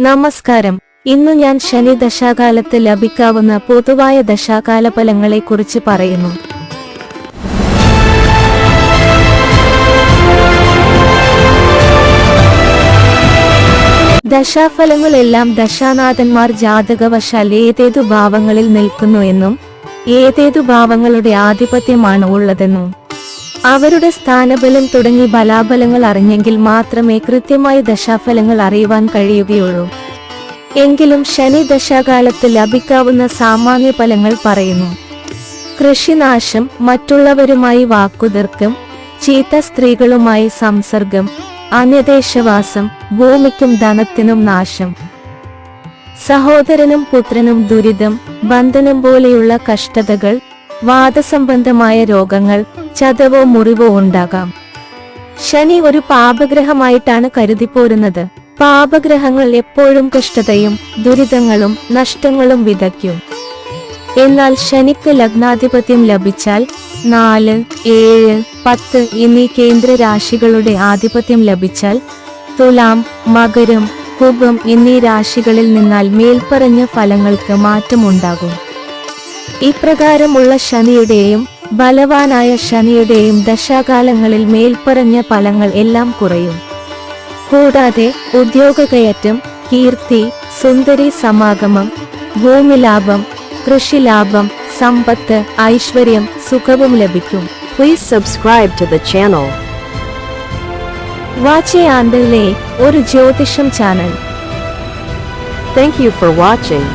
നമസ്കാരം. ഇന്നു ഞാൻ ശനി ദശാകാലത്ത് ലഭിക്കാവുന്ന പൊതുവായ ദശാകാല ഫലങ്ങളെ കുറിച്ച് പറയുന്നു. ദശാഫലങ്ങളെല്ലാം ദശാനാഥന്മാർ ജാതകവശാൽ ഏതേതു ഭാവങ്ങളിൽ നിൽക്കുന്നു എന്നും ഏതേതു ഭാവങ്ങളുടെ ആധിപത്യമാണ് ഉള്ളതെന്നും അവരുടെ സ്ഥാനബലം തുടങ്ങി ബലാബലങ്ങൾ അറിഞ്ഞെങ്കിൽ മാത്രമേ കൃത്യമായ ദശാഫലങ്ങൾ അറിയുവാൻ കഴിയുകയുള്ളൂ. എങ്കിലും ശനി ദശാകാലത്ത് ലഭിക്കാവുന്ന സാമാന്യ ഫലങ്ങൾ പറയുന്നു. കൃഷിനാശം മറ്റുള്ളവരുമായി വാക്കുതർക്കം ചീത്ത സ്ത്രീകളുമായി സംസർഗം അന്യദേശവാസം ഭൂമിക്കും ധനത്തിനും നാശം. സഹോദരനും പുത്രനും ദുരിതം ബന്ധനം പോലെയുള്ള കഷ്ടതകൾ വാദസംബന്ധമായ രോഗങ്ങൾ ചതവോ മുറിവോ ഉണ്ടാകാം. ശനി ഒരു പാപഗ്രഹമായിട്ടാണ് കരുതിപ്പോരുന്നത്. പാപഗ്രഹങ്ങൾ എപ്പോഴും കഷ്ടതയും ദുരിതങ്ങളും നഷ്ടങ്ങളും വിതയ്ക്കും. എന്നാൽ ശനിക്ക് ലഗ്നാധിപത്യം ലഭിച്ചാൽ നാല് ഏഴ് പത്ത് എന്നീ കേന്ദ്ര രാശികളുടെ ആധിപത്യം ലഭിച്ചാൽ തുലാം മകരം കുംഭം എന്നീ രാശികളിൽ നിന്നാൽ മേൽപ്പറഞ്ഞ ഫലങ്ങൾക്ക് മാറ്റമുണ്ടാകും. ഇപ്രകാരമുള്ള ശനിയുടെയും ബലവാനായ ശനിയുടെയും ദശാകാലങ്ങളിൽ മേൽപ്പറഞ്ഞ ഫലങ്ങൾ എല്ലാം കുറയും കൂടാതെ ഉദ്യോഗകയറ്റം കീർത്തി സുന്ദരി സമാഗമം ഭൂമിലാഭം കൃഷിലാഭം സമ്പത്ത് ഐശ്വര്യം സുഖവും ലഭിക്കും Please subscribe to the channel. വാച്ചയാണ്ടിലെ ഒരു ജ്യോതിഷം channel thank you for watching.